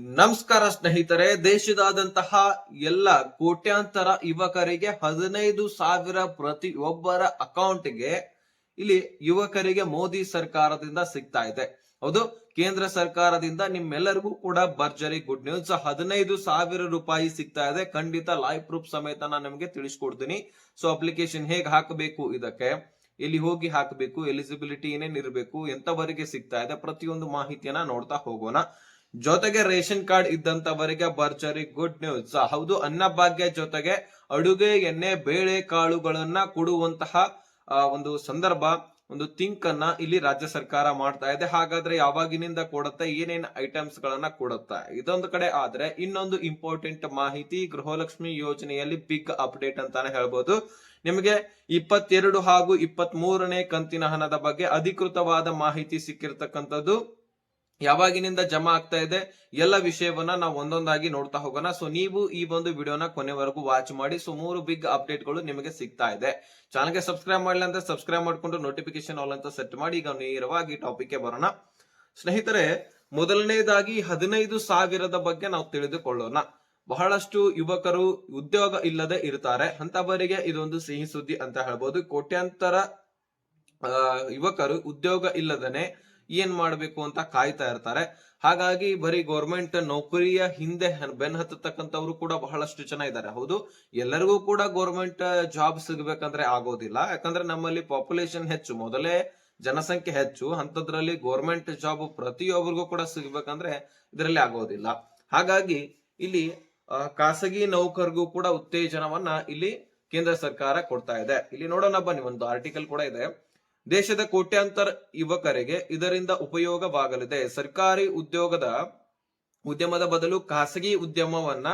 ನಮಸ್ಕಾರ ಸ್ನೇಹಿತರೆ, ದೇಶದಾದಂತಹ ಎಲ್ಲ ಕೋಟ್ಯಾಂತರ ಯುವಕರಿಗೆ ಹದಿನೈದು ಸಾವಿರ ಪ್ರತಿಯೊಬ್ಬರ ಅಕೌಂಟ್ಗೆ ಇಲ್ಲಿ ಯುವಕರಿಗೆ ಮೋದಿ ಸರ್ಕಾರದಿಂದ ಸಿಗ್ತಾ ಇದೆ. ಹೌದು, ಕೇಂದ್ರ ಸರ್ಕಾರದಿಂದ ನಿಮ್ಮೆಲ್ಲರಿಗೂ ಕೂಡ ಭರ್ಜರಿ ಗುಡ್ ನ್ಯೂಸ್. ಹದಿನೈದು ಸಾವಿರ ರೂಪಾಯಿ ಸಿಗ್ತಾ ಇದೆ. ಖಂಡಿತ ಲೈವ್ ಪ್ರೂಫ್ ಸಮೇತ ನಾನು ನಿಮಗೆ ತಿಳಿಸ್ಕೊಡ್ತೀನಿ. ಸೊ ಅಪ್ಲಿಕೇಶನ್ ಹೇಗೆ ಹಾಕಬೇಕು ಇದಕ್ಕೆ? ಎಲ್ಲಿ ಹೋಗಿ ಹಾಕಬೇಕು? ಎಲಿಜಿಬಿಲಿಟಿ ಏನೇನ್ ಇರಬೇಕು? ಎಂತವರೆಗೆ ಸಿಗ್ತಾ ಇದೆ? ಪ್ರತಿಯೊಂದು ಮಾಹಿತಿಯನ್ನ ನೋಡ್ತಾ ಹೋಗೋಣ. ಜೊತೆಗೆ ರೇಷನ್ ಕಾರ್ಡ್ ಇದ್ದಂತವರಿಗೆ ಭರ್ಜರಿ ಗುಡ್ ನ್ಯೂಸ್. ಹೌದು ಅನ್ನಭಾಗ್ಯ ಜೊತೆಗೆ ಅಡುಗೆ, ಎಣ್ಣೆ, ಬೇಳೆ, ಕಾಳುಗಳನ್ನ ಕೊಡುವಂತಹ ಒಂದು ಸಂದರ್ಭ, ಒಂದು ಥಿಂಕ್ ಅನ್ನ ಇಲ್ಲಿ ರಾಜ್ಯ ಸರ್ಕಾರ ಮಾಡ್ತಾ ಇದೆ. ಹಾಗಾದ್ರೆ ಯಾವಾಗಿನಿಂದ ಕೊಡುತ್ತೆ, ಏನೇನು ಐಟಮ್ಸ್ ಗಳನ್ನ ಕೊಡುತ್ತೆ? ಇದೊಂದು ಕಡೆ ಆದ್ರೆ ಇನ್ನೊಂದು ಇಂಪಾರ್ಟೆಂಟ್ ಮಾಹಿತಿ, ಗೃಹಲಕ್ಷ್ಮಿ ಯೋಜನೆಯಲ್ಲಿ ಬಿಗ್ ಅಪ್ಡೇಟ್ ಅಂತಾನೆ ಹೇಳ್ಬೋದು. ನಿಮಗೆ ಇಪ್ಪತ್ತೆರಡು ಹಾಗೂ ಇಪ್ಪತ್ತ್ ಮೂರನೇ ಕಂತಿನ ಹಣದ ಬಗ್ಗೆ ಅಧಿಕೃತವಾದ ಮಾಹಿತಿ ಸಿಕ್ಕಿರ್ತಕ್ಕಂಥದ್ದು ಯಾವಾಗಿನಿಂದ ಜಮಾ ಆಗ್ತಾ ಇದೆ, ಎಲ್ಲ ವಿಷಯವನ್ನ ನಾವು ಒಂದೊಂದಾಗಿ ನೋಡ್ತಾ ಹೋಗೋಣ. ಸೊ ನೀವು ಈ ಒಂದು ವಿಡಿಯೋನ ಕೊನೆವರೆಗೂ ವಾಚ್ ಮಾಡಿ. ಸೊ ಮೂರು ಬಿಗ್ ಅಪ್ಡೇಟ್ಗಳು ನಿಮಗೆ ಸಿಗ್ತಾ ಇದೆ. ಚಾನಲ್ಗೆ ಸಬ್ಸ್ಕ್ರೈಬ್ ಮಾಡಲಿ ಅಂತ ಸಬ್ಸ್ಕ್ರೈಬ್ ಮಾಡ್ಕೊಂಡು ನೋಟಿಫಿಕೇಶನ್ ಆಲ್ ಅಂತ ಸೆಟ್ ಮಾಡಿ. ಈಗ ನೇರವಾಗಿ ಟಾಪಿಕ್ಗೆ ಬರೋಣ. ಸ್ನೇಹಿತರೆ, ಮೊದಲನೇದಾಗಿ ಹದಿನೈದು ಸಾವಿರದ ಬಗ್ಗೆ ನಾವು ತಿಳಿದುಕೊಳ್ಳೋಣ. ಬಹಳಷ್ಟು ಯುವಕರು ಉದ್ಯೋಗ ಇಲ್ಲದೆ ಇರ್ತಾರೆ. ಅಂತವರಿಗೆ ಇದೊಂದು ಸಿಹಿ ಸುದ್ದಿ ಅಂತ ಹೇಳ್ಬೋದು. ಕೋಟ್ಯಾಂತರ ಯುವಕರು ಉದ್ಯೋಗ ಇಲ್ಲದನೆ ಏನ್ ಮಾಡಬೇಕು ಅಂತ ಕಾಯ್ತಾ ಇರ್ತಾರೆ. ಹಾಗಾಗಿ ಬರೀ ಗೌರ್ಮೆಂಟ್ ನೌಕರಿಯ ಹಿಂದೆ ಬೆನ್ ಹತ್ತತಕ್ಕಂಥವ್ರು ಕೂಡ ಬಹಳಷ್ಟು ಜನ ಇದ್ದಾರೆ. ಹೌದು, ಎಲ್ಲರಿಗೂ ಕೂಡ ಗೌರ್ಮೆಂಟ್ ಜಾಬ್ ಸಿಗ್ಬೇಕಂದ್ರೆ ಆಗೋದಿಲ್ಲ. ಯಾಕಂದ್ರೆ ನಮ್ಮಲ್ಲಿ ಪಾಪ್ಯುಲೇಷನ್ ಹೆಚ್ಚು, ಮೊದಲೇ ಜನಸಂಖ್ಯೆ ಹೆಚ್ಚು ಅಂತದ್ರಲ್ಲಿ ಗೌರ್ಮೆಂಟ್ ಜಾಬ್ ಪ್ರತಿಯೊಬ್ಬರಿಗೂ ಕೂಡ ಸಿಗ್ಬೇಕಂದ್ರೆ ಇದರಲ್ಲಿ ಆಗೋದಿಲ್ಲ. ಹಾಗಾಗಿ ಇಲ್ಲಿ ಖಾಸಗಿ ನೌಕರಿಗೂ ಕೂಡ ಉತ್ತೇಜನವನ್ನ ಇಲ್ಲಿ ಕೇಂದ್ರ ಸರ್ಕಾರ ಕೊಡ್ತಾ ಇದೆ. ಇಲ್ಲಿ ನೋಡೋಣ ಬನ್ನಿ, ಒಂದು ಆರ್ಟಿಕಲ್ ಕೂಡ ಇದೆ. ದೇಶದ ಕೋಟ್ಯಾಂತರ ಯುವಕರಿಗೆ ಇದರಿಂದ ಉಪಯೋಗವಾಗಲಿದೆ. ಸರ್ಕಾರಿ ಉದ್ಯೋಗದ ಉದ್ಯಮದ ಬದಲು ಖಾಸಗಿ ಉದ್ಯಮವನ್ನ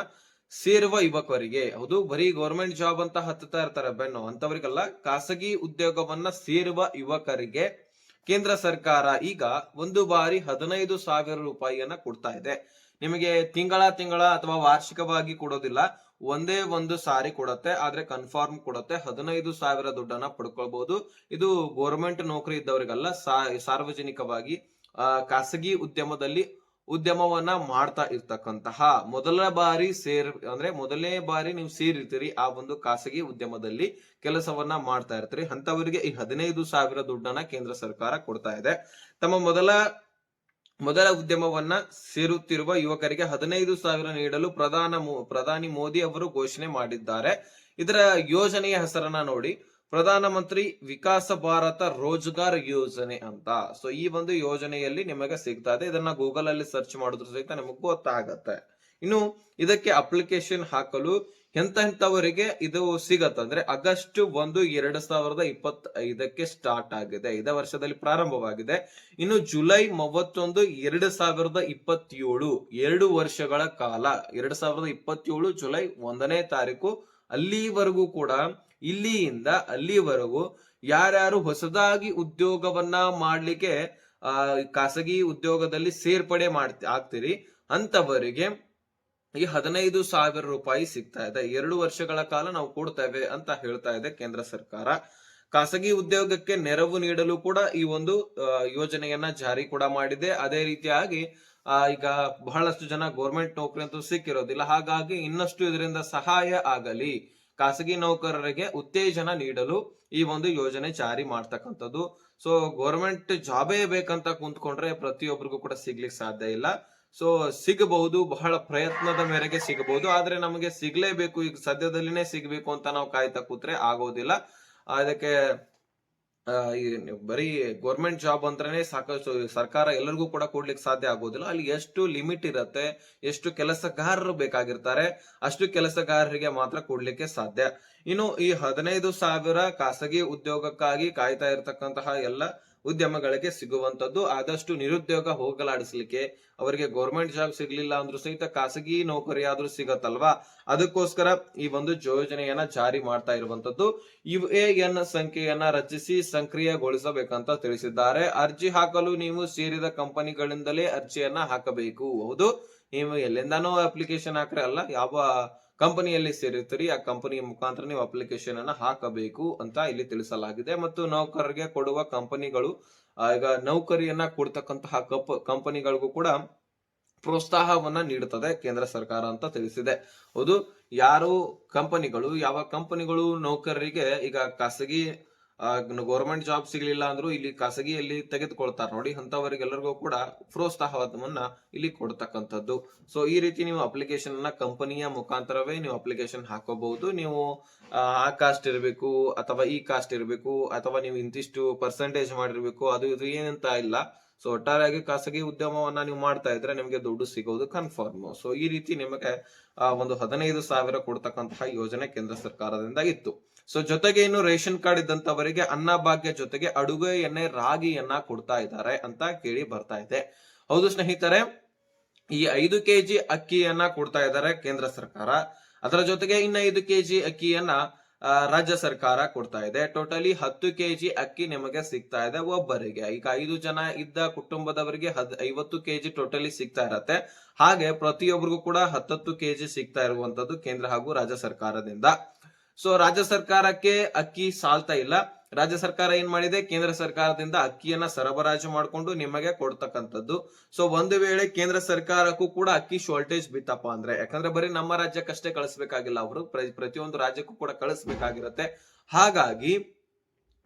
ಸೇರುವ ಯುವಕರಿಗೆ, ಹೌದು, ಬರೀ ಗೌರ್ಮೆಂಟ್ ಜಾಬ್ ಅಂತ ಹತ್ತುತ್ತಾ ಇರ್ತಾರೆ ಬೆನ್ನು ಅಂತವರಿಗೆಲ್ಲ ಖಾಸಗಿ ಉದ್ಯೋಗವನ್ನ ಸೇರುವ ಯುವಕರಿಗೆ ಕೇಂದ್ರ ಸರ್ಕಾರ ಈಗ ಒಂದು ಬಾರಿ ಹದಿನೈದು ಸಾವಿರ ರೂಪಾಯಿಯನ್ನ ಕೊಡ್ತಾ ಇದೆ. ನಿಮಗೆ ತಿಂಗಳ ತಿಂಗಳ ಅಥವಾ ವಾರ್ಷಿಕವಾಗಿ ಕೊಡೋದಿಲ್ಲ. ಒಂದೇ ಒಂದು ಸಾರಿ ಕೊಡತ್ತೆ, ಆದ್ರೆ ಕನ್ಫರ್ಮ್ ಕೊಡತ್ತೆ. ಹದಿನೈದು ಸಾವಿರ ದುಡ್ಡನ್ನ ಪಡ್ಕೊಳ್ಬಹುದು ಇದು ಗೋರ್ಮೆಂಟ್ ನೌಕರಿ ಇದ್ದವರಿಗಲ್ಲ ಸಾರ್ವಜನಿಕವಾಗಿ ಖಾಸಗಿ ಉದ್ಯಮದಲ್ಲಿ ಉದ್ಯಮವನ್ನ ಮಾಡ್ತಾ ಇರ್ತಕ್ಕಂತಹ ಮೊದಲ ಬಾರಿ ಸೇರ್, ಅಂದ್ರೆ ಮೊದಲನೇ ಬಾರಿ ನೀವು ಸೇರಿರ್ತೀರಿ ಆ ಒಂದು ಖಾಸಗಿ ಉದ್ಯಮದಲ್ಲಿ ಕೆಲಸವನ್ನ ಮಾಡ್ತಾ ಇರ್ತೀರಿ. ಅಂತವರಿಗೆ ಈ ಹದಿನೈದು ಸಾವಿರ ದುಡ್ಡನ್ನ ಕೇಂದ್ರ ಸರ್ಕಾರ ಕೊಡ್ತಾ ಇದೆ. ತಮ್ಮ ಮೊದಲ ಮೊದಲ ಉದ್ಯಮವನ್ನ ಸೇರುತ್ತಿರುವ ಯುವಕರಿಗೆ ಹದಿನೈದು ಸಾವಿರ ನೀಡಲು ಪ್ರಧಾನ ಪ್ರಧಾನಿ ಮೋದಿ ಅವರು ಘೋಷಣೆ ಮಾಡಿದ್ದಾರೆ. ಇದರ ಯೋಜನೆಯ ಹೆಸರನ್ನ ನೋಡಿ. ಪ್ರಧಾನಮಂತ್ರಿ ವಿಕಾಸ ಭಾರತ ರೋಜ್ಗಾರ್ ಯೋಜನೆ ಅಂತ. ಸೊ ಈ ಒಂದು ಯೋಜನೆಯಲ್ಲಿ ನಿಮಗೆ ಸಿಗ್ತಾ ಇದೆ. ಇದನ್ನ ಗೂಗಲ್ ಅಲ್ಲಿ ಸರ್ಚ್ ಮಾಡಿದ್ರು ಸಹಿತ ನಿಮಗೆ ಗೊತ್ತಾಗತ್ತೆ. ಇನ್ನು ಇದಕ್ಕೆ ಅಪ್ಲಿಕೇಶನ್ ಹಾಕಲು ಎಂತ ಎಂತವರಿಗೆ ಇದು ಸಿಗತ್ತೆ ಅಂದ್ರೆ ಆಗಸ್ಟ್ ಒಂದು, ಎರಡ್ ಸಾವಿರದ ಇಪ್ಪತ್ ಐದಕ್ಕೆ ಸ್ಟಾರ್ಟ್ ಆಗಿದೆ. ಇದೇ ವರ್ಷದಲ್ಲಿ ಪ್ರಾರಂಭವಾಗಿದೆ. ಇನ್ನು ಜುಲೈ ಮೂವತ್ತೊಂದು, ಎರಡು ಸಾವಿರದ ಇಪ್ಪತ್ತೇಳು, ಎರಡು ವರ್ಷಗಳ ಕಾಲ. ಎರಡ್ ಸಾವಿರದ ಇಪ್ಪತ್ತೇಳು ಜುಲೈ ಒಂದನೇ ತಾರೀಕು ಅಲ್ಲಿವರೆಗೂ ಕೂಡ, ಇಲ್ಲಿಯಿಂದ ಅಲ್ಲಿವರೆಗೂ ಯಾರ್ಯಾರು ಹೊಸದಾಗಿ ಉದ್ಯೋಗವನ್ನ ಮಾಡ್ಲಿಕ್ಕೆ, ಆ, ಖಾಸಗಿ ಉದ್ಯೋಗದಲ್ಲಿ ಸೇರ್ಪಡೆ ಮಾಡ್ತಿ, ಆಗ್ತೀರಿ ಅಂತವರಿಗೆ ಈ ಹದಿನೈದು ಸಾವಿರ ರೂಪಾಯಿ ಸಿಗ್ತಾ ಇದೆ. ಎರಡು ವರ್ಷಗಳ ಕಾಲ ನಾವು ಕೊಡ್ತೇವೆ ಅಂತ ಹೇಳ್ತಾ ಇದೆ ಕೇಂದ್ರ ಸರ್ಕಾರ. ಖಾಸಗಿ ಉದ್ಯೋಗಕ್ಕೆ ನೆರವು ನೀಡಲು ಕೂಡ ಈ ಒಂದು ಯೋಜನೆಯನ್ನ ಜಾರಿ ಕೂಡ ಮಾಡಿದೆ. ಅದೇ ರೀತಿಯಾಗಿ ಈಗ ಬಹಳಷ್ಟು ಜನ ಗೌರ್ಮೆಂಟ್ ನೌಕರಿ ಅಂತೂ ಸಿಕ್ಕಿರೋದಿಲ್ಲ. ಹಾಗಾಗಿ ಇನ್ನಷ್ಟು ಇದರಿಂದ ಸಹಾಯ ಆಗಲಿ, ಖಾಸಗಿ ನೌಕರರಿಗೆ ಉತ್ತೇಜನ ನೀಡಲು ಈ ಒಂದು ಯೋಜನೆ ಜಾರಿ ಮಾಡ್ತಕ್ಕಂಥದ್ದು. ಸೊ ಗೌರ್ಮೆಂಟ್ ಜಾಬೇ ಬೇಕಂತ ಕುಂತ್ಕೊಂಡ್ರೆ ಪ್ರತಿಯೊಬ್ಬರಿಗೂ ಕೂಡ ಸಿಗ್ಲಿಕ್ಕೆ ಸಾಧ್ಯ ಇಲ್ಲ. ಸೊ ಸಿಗಬಹುದು, ಬಹಳ ಪ್ರಯತ್ನದ ಮೇರೆಗೆ ಸಿಗಬಹುದು, ಆದ್ರೆ ನಮಗೆ ಸಿಗ್ಲೇಬೇಕು, ಈಗ ಸದ್ಯದಲ್ಲಿನೇ ಸಿಗ್ಬೇಕು ಅಂತ ನಾವು ಕಾಯ್ತಾ ಕೂತ್ರೆ ಆಗೋದಿಲ್ಲ. ಅದಕ್ಕೆ ಬರೀ ಗೌರ್ಮೆಂಟ್ ಜಾಬ್ ಅಂತಾನೆ ಸಾಕಷ್ಟು, ಸರ್ಕಾರ ಎಲ್ಲರಿಗೂ ಕೂಡ ಕೊಡ್ಲಿಕ್ಕೆ ಸಾಧ್ಯ ಆಗೋದಿಲ್ಲ. ಅಲ್ಲಿ ಎಷ್ಟು ಲಿಮಿಟ್ ಇರುತ್ತೆ, ಎಷ್ಟು ಕೆಲಸಗಾರರು ಬೇಕಾಗಿರ್ತಾರೆ, ಅಷ್ಟು ಕೆಲಸಗಾರರಿಗೆ ಮಾತ್ರ ಕೊಡ್ಲಿಕ್ಕೆ ಸಾಧ್ಯ. ಇನ್ನು ಈ ಹದಿನೈದು ಸಾವಿರ ಖಾಸಗಿ ಉದ್ಯೋಗಕ್ಕಾಗಿ ಕಾಯ್ತಾ ಇರತಕ್ಕಂತಹ ಎಲ್ಲ ಉದ್ಯಮಗಳಿಗೆ ಸಿಗುವಂತದ್ದು ಆದಷ್ಟು ನಿರುದ್ಯೋಗ ಹೋಗಲಾಡಿಸ್ಲಿಕ್ಕೆ ಅವರಿಗೆ ಗೌರ್ಮೆಂಟ್ ಜಾಬ್ ಸಿಗ್ಲಿಲ್ಲ ಅಂದ್ರೂ ಸಹಿತ ಖಾಸಗಿ ನೌಕರಿ ಆದ್ರೂ ಸಿಗತ್ತಲ್ವಾ? ಅದಕ್ಕೋಸ್ಕರ ಈ ಒಂದು ಯೋಜನೆಯನ್ನ ಜಾರಿ ಮಾಡ್ತಾ ಇರುವಂತದ್ದು ಯು ಎ ಎನ್ ಸಂಖ್ಯೆಯನ್ನ ರಚಿಸಿ ಸಕ್ರಿಯಗೊಳಿಸಬೇಕಂತ ತಿಳಿಸಿದ್ದಾರೆ. ಅರ್ಜಿ ಹಾಕಲು ನೀವು ಸೇರಿದ ಕಂಪನಿಗಳಿಂದಲೇ ಅರ್ಜಿಯನ್ನ ಹಾಕಬೇಕು. ಹೌದು. ನೀವು ಎಲ್ಲಿಂದಾನೋ ಅಪ್ಲಿಕೇಶನ್ ಹಾಕ್ರೆ ಅಲ್ಲ, ಯಾವ ಕಂಪನಿಯಲ್ಲಿ ಸೇರಿರ್ತೀರಿ, ಆ ಕಂಪನಿಯ ಮುಖಾಂತರ ನೀವು ಅಪ್ಲಿಕೇಶನ್ ಅನ್ನ ಹಾಕಬೇಕು ಅಂತ ಇಲ್ಲಿ ತಿಳಿಸಲಾಗಿದೆ. ಮತ್ತು ನೌಕರರಿಗೆ ಕೊಡುವ ಕಂಪನಿಗಳು ಈಗ ನೌಕರಿಯನ್ನ ಕೊಡ್ತಕ್ಕಂತಹ ಕಪ್, ಕಂಪನಿಗಳಿಗೂ ಕೂಡ ಪ್ರೋತ್ಸಾಹವನ್ನ ನೀಡುತ್ತದೆ ಕೇಂದ್ರ ಸರ್ಕಾರ ಅಂತ ತಿಳಿಸಿದೆ. ಹೌದು, ಯಾರು ಕಂಪನಿಗಳು, ಯಾವ ಕಂಪನಿಗಳು ನೌಕರರಿಗೆ ಈಗ ಖಾಸಗಿ ಗೌರ್ಮೆಂಟ್ ಜಾಬ್ ಸಿಗ್ಲಿಲ್ಲ ಅಂದ್ರೂ ಇಲ್ಲಿ ಖಾಸಗಿಯಲ್ಲಿ ತೆಗೆದುಕೊಳ್ತಾರೆ ನೋಡಿ. ಅಂತವರಿಗೆಲ್ಲರಿಗೂ ಕೂಡ ಪ್ರೋತ್ಸಾಹವನ್ನ ಇಲ್ಲಿ ಕೊಡ್ತಕ್ಕಂಥದ್ದು. ಸೊ ಈ ರೀತಿ ನೀವು ಅಪ್ಲಿಕೇಶನ್ ಅನ್ನ ಕಂಪನಿಯ ಮುಖಾಂತರವೇ ನೀವು ಅಪ್ಲಿಕೇಶನ್ ಹಾಕೋಬಹುದು. ನೀವು ಆ, ಕಾಸ್ಟ್ ಇರಬೇಕು ಅಥವಾ ಈ ಕಾಸ್ಟ್ ಇರಬೇಕು ಅಥವಾ ನೀವು ಇಂತಿಷ್ಟು ಪರ್ಸೆಂಟೇಜ್ ಮಾಡಿರ್ಬೇಕು. ಅದು ಇದು ಏನಂತ ಇಲ್ಲ. ಸೊ ಒಟ್ಟಾರೆಯಾಗಿ ಖಾಸಗಿ ಉದ್ಯಮವನ್ನ ನೀವು ಮಾಡ್ತಾ ಇದ್ರೆ ನಿಮಗೆ ದುಡ್ಡು ಸಿಗೋದು ಕನ್ಫರ್ಮ್ ಸೊ ಈ ರೀತಿ ನಿಮಗೆ ಒಂದು ಹದಿನೈದು ಸಾವಿರ ಕೊಡ್ತಕ್ಕಂತಹ ಯೋಜನೆ ಕೇಂದ್ರ ಸರ್ಕಾರದಿಂದ ಇತ್ತು. ಸೊ ಜೊತೆಗೆ ಇನ್ನು ರೇಷನ್ ಕಾರ್ಡ್ ಇದ್ದಂತವರಿಗೆ ಅನ್ನಭಾಗ್ಯ ಜೊತೆಗೆ ಅಡುಗೆ ಎಣ್ಣೆ, ರಾಗಿಯನ್ನ ಕೊಡ್ತಾ ಇದ್ದಾರೆ ಅಂತ ಕೇಳಿ ಬರ್ತಾ ಇದೆ. ಹೌದು ಸ್ನೇಹಿತರೆ, ಈ ಐದು ಕೆಜಿ ಅಕ್ಕಿಯನ್ನ ಕೊಡ್ತಾ ಇದ್ದಾರೆ ಕೇಂದ್ರ ಸರ್ಕಾರ. ಅದರ ಜೊತೆಗೆ ಇನ್ನ ಐದು ಕೆಜಿ ಅಕ್ಕಿಯನ್ನ ರಾಜ್ಯ ಸರ್ಕಾರ ಕೊಡ್ತಾ ಇದೆ. ಟೋಟಲಿ ಹತ್ತು ಕೆಜಿ ಅಕ್ಕಿ ನಿಮಗೆ ಸಿಗ್ತಾ ಇದೆ ಒಬ್ಬರಿಗೆ. ಈಗ ಐದು ಜನ ಇದ್ದ ಕುಟುಂಬದವರಿಗೆ ಹದ್, ಐವತ್ತು ಕೆಜಿ ಟೋಟಲಿ ಸಿಗ್ತಾ ಇರತ್ತೆ. ಹಾಗೆ ಪ್ರತಿಯೊಬ್ಬರಿಗೂ ಕೂಡ ಹತ್ತತ್ತು ಕೆಜಿ ಸಿಗ್ತಾ ಇರುವಂತದ್ದು ಕೇಂದ್ರ ಹಾಗೂ ರಾಜ್ಯ ಸರ್ಕಾರದಿಂದ. ಸೊ ರಾಜ್ಯ ಸರ್ಕಾರಕ್ಕೆ ಅಕ್ಕಿ ಸಾಲ್ತಾ ಇಲ್ಲ. ರಾಜ್ಯ ಸರ್ಕಾರ ಏನ್ ಮಾಡಿದೆ? ಕೇಂದ್ರ ಸರ್ಕಾರದಿಂದ ಅಕ್ಕಿಯನ್ನ ಸರಬರಾಜು ಮಾಡಿಕೊಂಡು ನಿಮಗೆ ಕೊಡ್ತಕ್ಕಂಥದ್ದು. ಸೊ ಒಂದು ವೇಳೆ ಕೇಂದ್ರ ಸರ್ಕಾರಕ್ಕೂ ಕೂಡ ಅಕ್ಕಿ ಶಾರ್ಟೇಜ್ ಬಿತ್ತಪ್ಪ ಅಂದ್ರೆ, ಯಾಕಂದ್ರೆ ಬರೀ ನಮ್ಮ ರಾಜ್ಯಕ್ಕಷ್ಟೇ ಕಳಿಸ್ಬೇಕಾಗಿಲ್ಲ ಅವರು. ಪ್ರತಿಯೊಂದು ರಾಜ್ಯಕ್ಕೂ ಕೂಡ ಕಳಿಸ್ಬೇಕಾಗಿರತ್ತೆ. ಹಾಗಾಗಿ,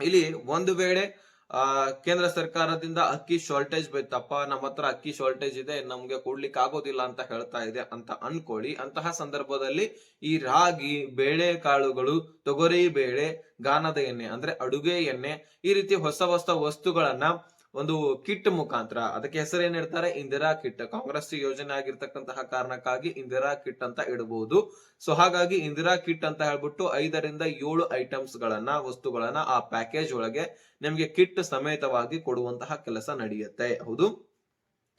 ಇಲ್ಲಿ ಒಂದು ವೇಳೆ ಆ, ಕೇಂದ್ರ ಸರ್ಕಾರದಿಂದ ಅಕ್ಕಿ ಶಾರ್ಟೇಜ್ ಬೈತಪ್ಪ ನಮ್ಮ ಹತ್ರ ಅಕ್ಕಿ ಶಾರ್ಟೇಜ್ ಇದೆ, ನಮ್ಗೆ ಕೊಡ್ಲಿಕ್ಕೆ ಆಗೋದಿಲ್ಲ ಅಂತ ಹೇಳ್ತಾ ಇದೆ ಅಂತ ಅನ್ಕೊಳ್ಳಿ. ಅಂತಹ ಸಂದರ್ಭದಲ್ಲಿ ಈ ರಾಗಿ, ಬೇಳೆ ಕಾಳುಗಳು, ತೊಗರಿ, ಬೇಳೆ, ಗಾನದ ಎಣ್ಣೆ, ಅಂದ್ರೆ ಅಡುಗೆ ಎಣ್ಣೆ, ಈ ರೀತಿ ಹೊಸ ಹೊಸ ವಸ್ತುಗಳನ್ನ ಒಂದು ಕಿಟ್ ಮುಖಾಂತರ, ಅದಕ್ಕೆ ಹೆಸರು ಏನ್ ಇಡ್ತಾರೆ ಇಂದಿರಾ ಕಿಟ್. ಕಾಂಗ್ರೆಸ್ ಯೋಜನೆ ಆಗಿರ್ತಕ್ಕಂತಹ ಕಾರಣಕ್ಕಾಗಿ ಇಂದಿರಾ ಕಿಟ್ ಅಂತ ಇಡಬಹುದು ಸೊ ಹಾಗಾಗಿ ಇಂದಿರಾ ಕಿಟ್ ಅಂತ ಹೇಳ್ಬಿಟ್ಟು ಐದರಿಂದ ಏಳು ಐಟಮ್ಸ್ ಗಳನ್ನ ವಸ್ತುಗಳನ್ನ ಆ ಪ್ಯಾಕೇಜ್ ಒಳಗೆ ನಿಮ್ಗೆ ಕಿಟ್ ಸಮೇತವಾಗಿ ಕೊಡುವಂತಹ ಕೆಲಸ ನಡೆಯುತ್ತೆ. ಹೌದು?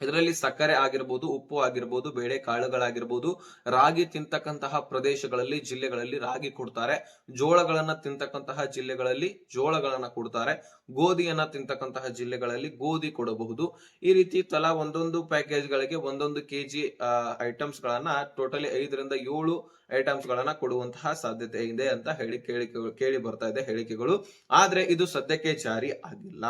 ಇದರಲ್ಲಿ ಸಕ್ಕರೆ ಆಗಿರ್ಬೋದು, ಉಪ್ಪು ಆಗಿರ್ಬೋದು, ಬೇಳೆ ಕಾಳುಗಳಾಗಿರ್ಬೋದು, ರಾಗಿ ತಿಂತಕ್ಕಂತಹ ಪ್ರದೇಶಗಳಲ್ಲಿ, ಜಿಲ್ಲೆಗಳಲ್ಲಿ ರಾಗಿ ಕೊಡ್ತಾರೆ. ಜೋಳಗಳನ್ನ ತಿಂತಕ್ಕಂತಹ ಜಿಲ್ಲೆಗಳಲ್ಲಿ ಜೋಳಗಳನ್ನ ಕೊಡ್ತಾರೆ. ಗೋಧಿಯನ್ನ ತಿಂತಕ್ಕಂತಹ ಜಿಲ್ಲೆಗಳಲ್ಲಿ ಗೋಧಿ ಕೊಡಬಹುದು. ಈ ರೀತಿ ತಲಾ ಒಂದೊಂದು ಪ್ಯಾಕೇಜ್ ಗಳಿಗೆ ಒಂದೊಂದು ಕೆಜಿ ಐಟಮ್ಸ್ ಗಳನ್ನ ಟೋಟಲಿ ಐದರಿಂದ ಏಳು ಐಟಮ್ಸ್ ಗಳನ್ನ ಕೊಡುವಂತಹ ಸಾಧ್ಯತೆ ಇದೆ ಅಂತ ಹೇಳಿ ಕೇಳಿ ಕೇಳಿ ಬರ್ತಾ ಇದೆ ಹೇಳಿಕೆಗಳು. ಆದ್ರೆ ಇದು ಸದ್ಯಕ್ಕೆ ಜಾರಿ ಆಗಿಲ್ಲ.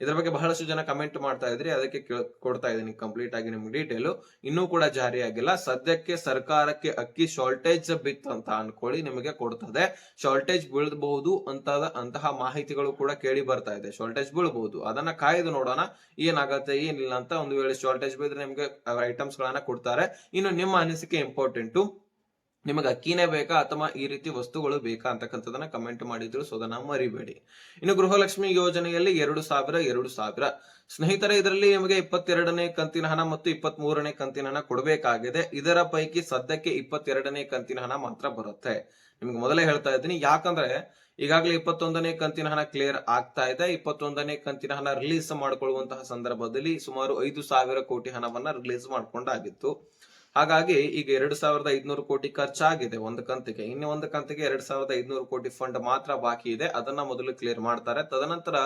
ಇದ್ರ ಬಗ್ಗೆ ಬಹಳಷ್ಟು ಜನ ಕಮೆಂಟ್ ಮಾಡ್ತಾ ಇದ್ರಿ, ಅದಕ್ಕೆ ಕೊಡ್ತಾ ಇದ್ದೀನಿ ಕಂಪ್ಲೀಟ್ ಆಗಿ ನಿಮ್ಗೆ ಡೀಟೇಲ್ ಇನ್ನೂ ಕೂಡ ಜಾರಿ ಆಗಿಲ್ಲ. ಸದ್ಯಕ್ಕೆ ಸರ್ಕಾರಕ್ಕೆ ಅಕ್ಕಿ ಶಾರ್ಟೇಜ್ ಬಿತ್ತು ಅಂತ ಅನ್ಕೊಳ್ಳಿ, ನಿಮಗೆ ಕೊಡ್ತದೆ. ಶಾರ್ಟೇಜ್ ಬೀಳಬಹುದು ಅಂತ ಅಂತಹ ಮಾಹಿತಿಗಳು ಕೂಡ ಕೇಳಿ ಬರ್ತಾ ಇದೆ. ಶಾರ್ಟೇಜ್ ಬೀಳಬಹುದು. ಅದನ್ನ ಕಾಯ್ದು ನೋಡೋಣ, ಏನಾಗತ್ತೆ, ಏನಿಲ್ಲ ಅಂತ ಒಂದು ವೇಳೆ ಶಾರ್ಟೇಜ್ ಬಿದ್ರೆ ನಿಮ್ಗೆ ಐಟಮ್ಸ್ ಗಳನ್ನ ಕೊಡ್ತಾರೆ. ಇನ್ನು ನಿಮ್ಮ ಅನಿಸಿಕೆ ಇಂಪಾರ್ಟೆಂಟು ನಿಮಗೆ ಅಕ್ಕಿನೇ ಬೇಕಾ ಅಥವಾ ಈ ರೀತಿ ವಸ್ತುಗಳು ಬೇಕಾ ಅಂತಕ್ಕಂಥದನ್ನ ಕಮೆಂಟ್ ಮಾಡಿದ್ರು ಸೊ ಅದನ್ನ ಮರಿಬೇಡಿ. ಇನ್ನು ಗೃಹಲಕ್ಷ್ಮಿ ಯೋಜನೆಯಲ್ಲಿ ಎರಡು ಸಾವಿರ ಎರಡು ಸಾವಿರ. ಸ್ನೇಹಿತರೆ, ಇದರಲ್ಲಿ ನಿಮಗೆ ಇಪ್ಪತ್ತೆರಡನೇ ಕಂತಿನ ಹಣ ಮತ್ತು ಇಪ್ಪತ್ತ್ ಮೂರನೇ ಕಂತಿನ ಹಣ ಕೊಡಬೇಕಾಗಿದೆ. ಇದರ ಪೈಕಿ ಸದ್ಯಕ್ಕೆ ಇಪ್ಪತ್ತೆರಡನೇ ಕಂತಿನ ಹಣ ಮಾತ್ರ ಬರುತ್ತೆ. ನಿಮ್ಗೆ ಮೊದಲೇ ಹೇಳ್ತಾ ಇದ್ದೀನಿ. ಯಾಕಂದ್ರೆ ಈಗಾಗಲೇ ಇಪ್ಪತ್ತೊಂದನೇ ಕಂತಿನ ಹಣ ಕ್ಲಿಯರ್ ಆಗ್ತಾ ಇದೆ. ಇಪ್ಪತ್ತೊಂದನೇ ಕಂತಿನ ಹಣ ರಿಲೀಸ್ ಮಾಡಿಕೊಳ್ಳುವಂತಹ ಸಂದರ್ಭದಲ್ಲಿ ಸುಮಾರು ಐದು ಸಾವಿರ ಕೋಟಿ ಹಣವನ್ನ ರಿಲೀಸ್ ಮಾಡ್ಕೊಂಡಾಗಿತ್ತು. ಹಾಗಾಗಿ ಈಗ ಎರಡು ಸಾವಿರದ ಐದ್ನೂರು ಕೋಟಿ ಖರ್ಚಾಗಿದೆ ಒಂದು ಕಂತಿಗೆ. ಇನ್ನು ಒಂದು ಕಂತಿಗೆ ಎರಡ್ ಸಾವಿರದ ಐದ್ನೂರು ಕೋಟಿ ಫಂಡ್ ಮಾತ್ರ ಬಾಕಿ ಇದೆ. ಅದನ್ನ ಮೊದಲು ಕ್ಲಿಯರ್ ಮಾಡ್ತಾರೆ. ತದನಂತರ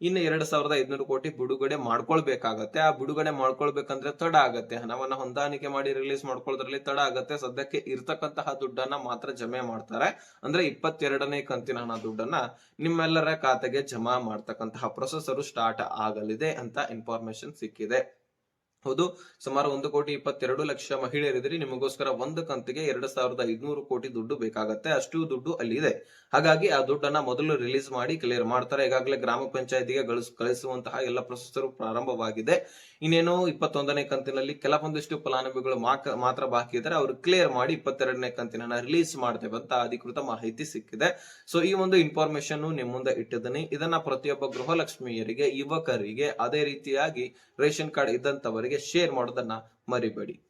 ಇನ್ನು ಎರಡ್ ಸಾವಿರದ ಐದ್ನೂರು ಕೋಟಿ ಬಿಡುಗಡೆ ಮಾಡ್ಕೊಳ್ಬೇಕಾಗತ್ತೆ. ಆ ಬಿಡುಗಡೆ ಮಾಡ್ಕೊಳ್ಬೇಕಂದ್ರೆ ತಡ ಆಗತ್ತೆ. ಹಣವನ್ನ ಹೊಂದಾಣಿಕೆ ಮಾಡಿ ರಿಲೀಸ್ ಮಾಡ್ಕೊಳ್ಳೋದ್ರಲ್ಲಿ ತಡ ಆಗತ್ತೆ. ಸದ್ಯಕ್ಕೆ ಇರ್ತಕ್ಕಂತಹ ದುಡ್ಡನ್ನ ಮಾತ್ರ ಜಮೆ ಮಾಡ್ತಾರೆ. ಅಂದ್ರೆ ಇಪ್ಪತ್ತೆರಡನೇ ಕಂತಿನ ಹಣ ದುಡ್ಡನ್ನ ನಿಮ್ಮೆಲ್ಲರ ಖಾತೆಗೆ ಜಮಾ ಮಾಡ್ತಕ್ಕಂತಹ ಪ್ರೊಸೆಸರು ಸ್ಟಾರ್ಟ್ ಆಗಲಿದೆ ಅಂತ ಇನ್ಫಾರ್ಮೇಶನ್ ಸಿಕ್ಕಿದೆ. ಹೌದು. ಸುಮಾರು ಒಂದು ಕೋಟಿ ಇಪ್ಪತ್ತೆರಡು ಲಕ್ಷ ಮಹಿಳೆಯರಿದ್ರೆ. ನಿಮಗೋಸ್ಕರ ಒಂದು ಕಂತಿಗೆ ಎರಡು ಸಾವಿರದ ಐದ್ನೂರು ಕೋಟಿ ದುಡ್ಡು ಬೇಕಾಗತ್ತೆ. ಅಷ್ಟು ದುಡ್ಡು ಅಲ್ಲಿ ಇದೆ. ಹಾಗಾಗಿ ಆ ದುಡ್ಡನ್ನ ಮೊದಲು ರಿಲೀಸ್ ಮಾಡಿ ಕ್ಲಿಯರ್ ಮಾಡ್ತಾರೆ. ಈಗಾಗಲೇ ಗ್ರಾಮ ಪಂಚಾಯತಿಗೆ ಗಳಿಸ್, ಕಳಿಸುವಂತಹ ಎಲ್ಲ ಪ್ರೊಸೆಸರು ಪ್ರಾರಂಭವಾಗಿದೆ. ಇನ್ನೇನು ಇಪ್ಪತ್ತೊಂದನೇ ಕಂತಿನಲ್ಲಿ ಕೆಲವೊಂದಿಷ್ಟು ಫಲಾನುಭವಿಗಳು ಮಾತ್ರ ಬಾಕಿ ಇದ್ದಾರೆ. ಅವರು ಕ್ಲಿಯರ್ ಮಾಡಿ ಇಪ್ಪತ್ತೆರಡನೇ ಕಂತಿನ ರಿಲೀಸ್ ಮಾಡ್ತೇವೆ ಅಂತ ಅಧಿಕೃತ ಮಾಹಿತಿ ಸಿಕ್ಕಿದೆ. ಸೊ ಈ ಒಂದು ಇನ್ಫಾರ್ಮೇಶನ್ ನಿಮ್ಮ ಮುಂದೆ ಇಟ್ಟಿದ್ದೀನಿ. ಇದನ್ನ ಪ್ರತಿಯೊಬ್ಬ ಗೃಹಲಕ್ಷ್ಮಿಯರಿಗೆ, ಯುವಕರಿಗೆ, ಅದೇ ರೀತಿಯಾಗಿ ರೇಷನ್ ಕಾರ್ಡ್ ಇದ್ದಂತವರಿಗೆ ಶೇರ್ ಮಾಡೋದನ್ನ ಮರಿಬೇಡಿ.